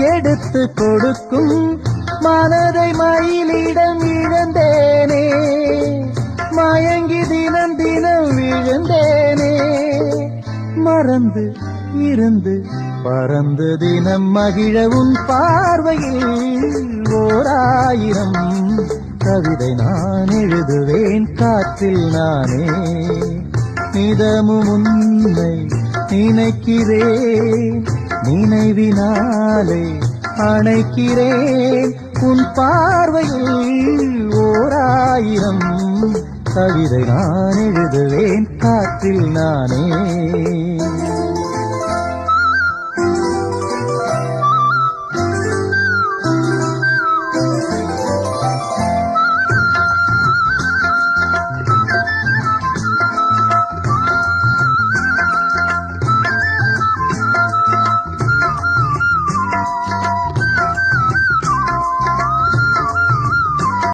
எடுத்து கொடுக்கும் மனதை மயிலிடம் இழந்தேனே. மயங்கி தினம் தினம் விழுந்தேனே. மறந்து இருந்து பறந்து தினம் மகிழவும் பார்வையில் ஓராயிரம் கவிதை நான் எழுதுவேன் காற்றில் நானே. நிதமும் உன்னை நினைக்கிறேன். நினைவினாலே அணைக்கிறேன். உன் பார்வையில் ஓராயிரம் கவிதை நான் எழுதுவேன். காற்றில் நானே